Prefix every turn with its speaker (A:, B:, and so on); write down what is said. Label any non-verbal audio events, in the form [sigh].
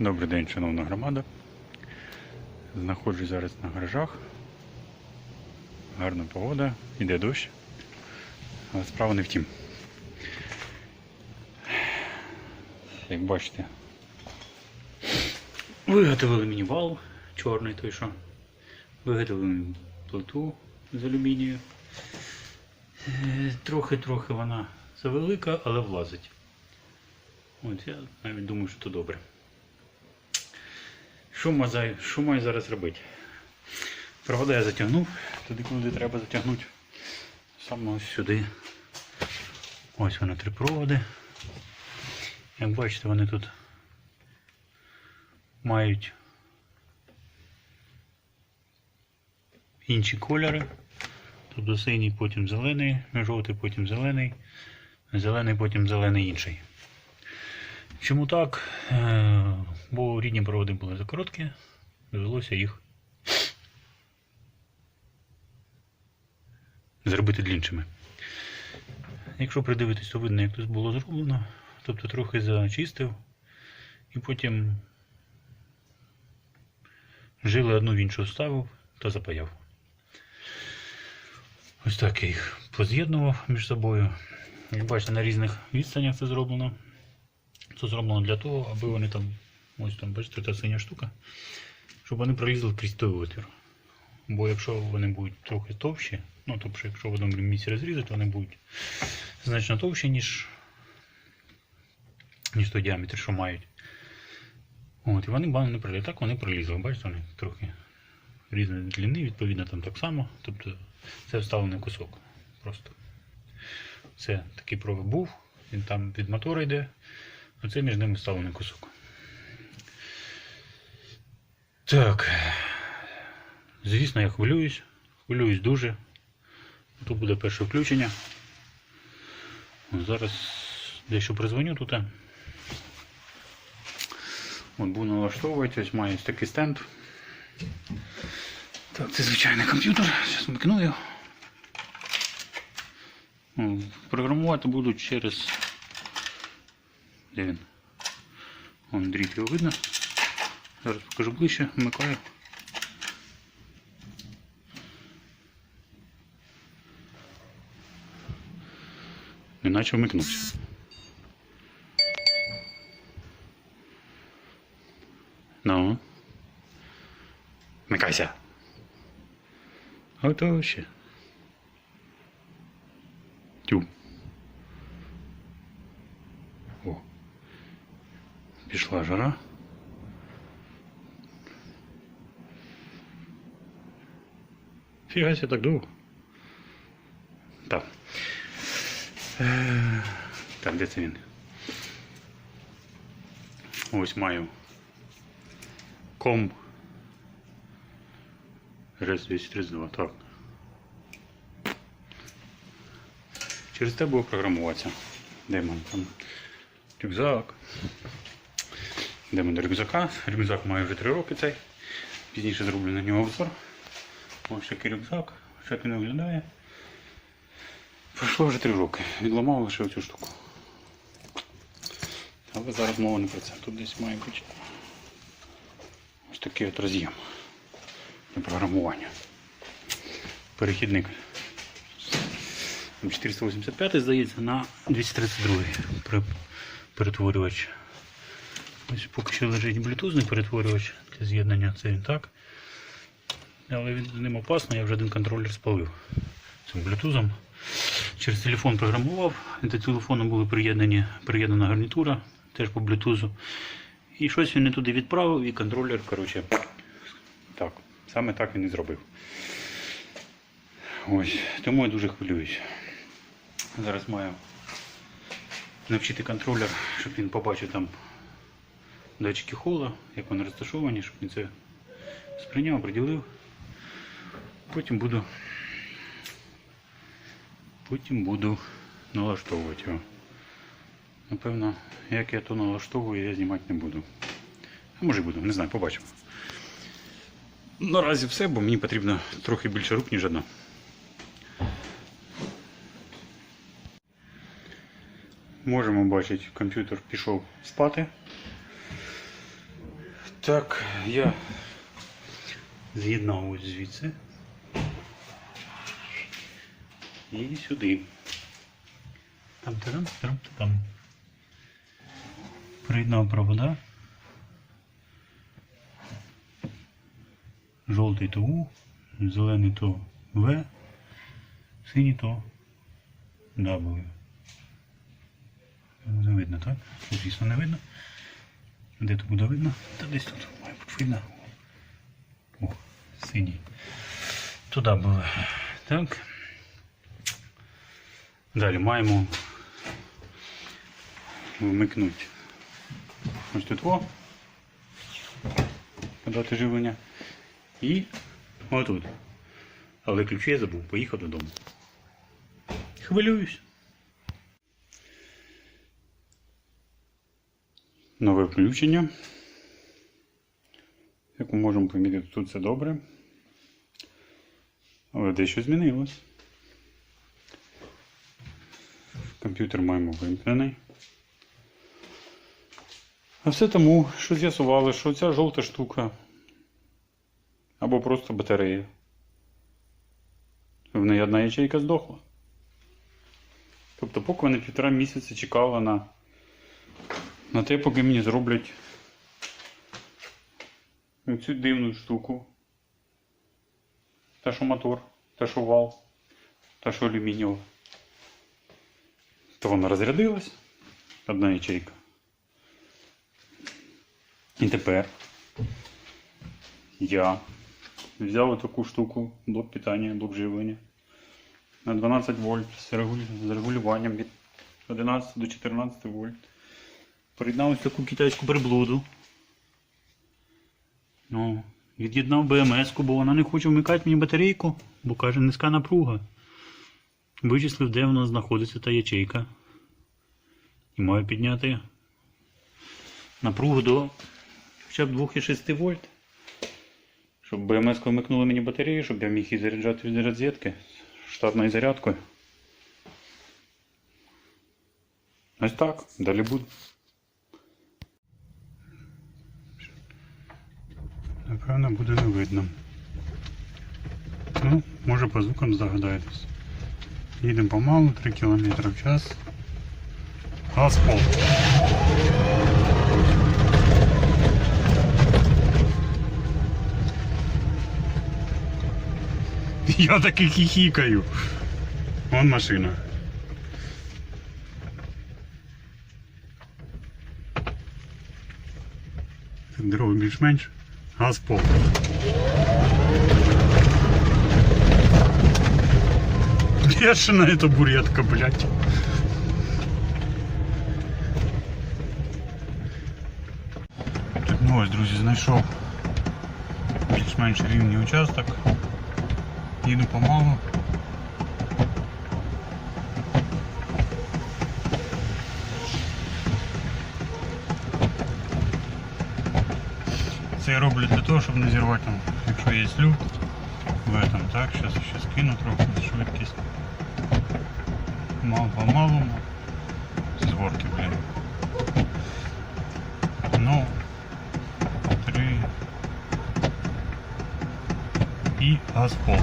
A: Добрий день, шановна громада. Знаходжусь зараз на гаражах. Гарна погода, іде дощ. Але справа не втім. Як бачите, виготовили мені вал чорний той що. Виготовили плиту з алюмінію. Е, Трохи-трохи вона завелика, але влазить. От я навіть думаю, що це добре. Що маю, зараз робити? Провода я затягнув, туди, куди треба затягнути. Саме ось сюди. Ось вони три проводи. Як бачите, вони тут мають інші кольори. Тобто синій, потім зелений, жовтий, потім зелений, зелений, потім зелений інший. Чому так? Е, Бо рідні проводи були закороткі, довелося їх зробити дліншими. Якщо придивитись, то видно, як тут було зроблено. Тобто трохи зачистив і потім жили одну в іншу ставив та запаяв. Ось так я їх поз'єднував між собою. Як бачите, на різних відстанях це зроблено. Це зроблено для того, аби вони там, ось там, бачите, та синя штука, щоб вони пролізли крізь той отвір. Бо якщо вони будуть трохи товщі, ну тобто, якщо в одному місці розрізати, вони будуть значно товщі, ніж, ніж той діаметр, що мають. От, і вони не пролізли. Так вони пролізли, бачите, вони трохи різної длини, відповідно там так само. Тобто це вставлений кусок. Просто. Це такий провід був, він там від мотора йде. Оце між ними вставлений кусок. Так. Звісно, я хвилююсь. Хвилююсь дуже. Тут буде перше включення. Зараз дещо призвоню тут. От буду налаштовувати, ось маю ось такий стенд. Так, це звичайний комп'ютер. Зараз вмикну його. Програмувати буду через де він? Вон дріт його видно. Зараз покажу ближче, вмикаю. Іначе вмикнувся. Ну. Вмикайся. Ото ще. Тю. Пішла жара. Фіга себе так довго. Так. Е, Так, де це він? Ось маю ком rs 232, так. Через те буде програмуватися. Де там рюкзак. Де мене рюкзака? Рюкзак має вже 3 роки цей. Пізніше зроблю на нього обзор. Ось такий рюкзак. Як він виглядає. Пройшло вже 3 роки. Відламав лише оцю штуку. Але зараз мова не про це. Тут десь має бути ось такий от роз'єм для програмування. Перехідник. 485 здається на 232 при- перетворювач. Ось поки що лежить блютузний перетворювач для з'єднання, це він так. Але він ним опасно, я вже один контролер спалив цим блютузом. Через телефон програмував, до телефону приєднані, приєднана гарнітура, теж по блютузу. І щось він не туди відправив, і контролер, коротше, так, саме так він і зробив. Ось, тому я дуже хвилююсь. Зараз маю навчити контролер, щоб він побачив там датчики хола, як вони розташовані, щоб він це сприйняв, приділив. Потім буду потім буду налаштовувати його. Напевно, як я то налаштовую, я знімати не буду. А може і буду, не знаю, побачимо. Наразі все, бо мені потрібно трохи більше рук, ніж одна. Можемо бачити, комп'ютер пішов спати. Так, я з'єднав ось звідси. І сюди. Там там там там. Приєднав провода. Жовтий то У, зелений то В, синій то W. Не видно, так? Звісно, не видно. Де тут буде видно? Та десь тут має бути видно. О, синій. Туди було. Так. Далі маємо вмикнути. Ось тут о. Подати живлення. І отут. Але ключі я забув, поїхав додому. Хвилююсь. Нове включення. Як ми можемо помітити, тут все добре. Але дещо змінилось. Комп'ютер маємо вимкнений. А все тому, що з'ясували, що ця жовта штука або просто батарея. В неї одна ячейка здохла. Тобто, поки вони півтора місяця чекала на, на те, поки мені зроблять цю дивну штуку. Та що мотор, та що вал, та що алюмінієва. То вона розрядилась. Одна ячейка. І тепер я взяв таку штуку, блок питання, блок живлення на 12 вольт з регулюванням від 11 до 14 вольт. Приєднав ось таку китайську приблуду. Ну, від'єднав БМС-ку, бо вона не хоче вмикати мені батарейку, бо каже низька напруга. Вичислив, де вона знаходиться та ячейка. І маю підняти напругу до хоча б 2,6 вольт. Щоб БМС вмикнула мені батарею, щоб я міг її заряджати від розетки штатною зарядкою. Ось так, далі буду. Напевно, буде не видно. Ну, може по звукам здогадаєтесь. Їдемо помалу, 3 км в час. Газ в пол. [laughs] Я таки хихикаю. Вон машина. Так, дорога більш-менш. Газ в пол. Бешеная эта буретка, блядь. Так, ну ось, друзі, знайшов більш-менш рівний участок. Їду помалу. Це я роблю для того, щоб не зірвати там, якщо є люфт в этом, так, зараз ще скину трохи швидкість. Мало помалу. З горки, блін. Ну, три. І газ в пол.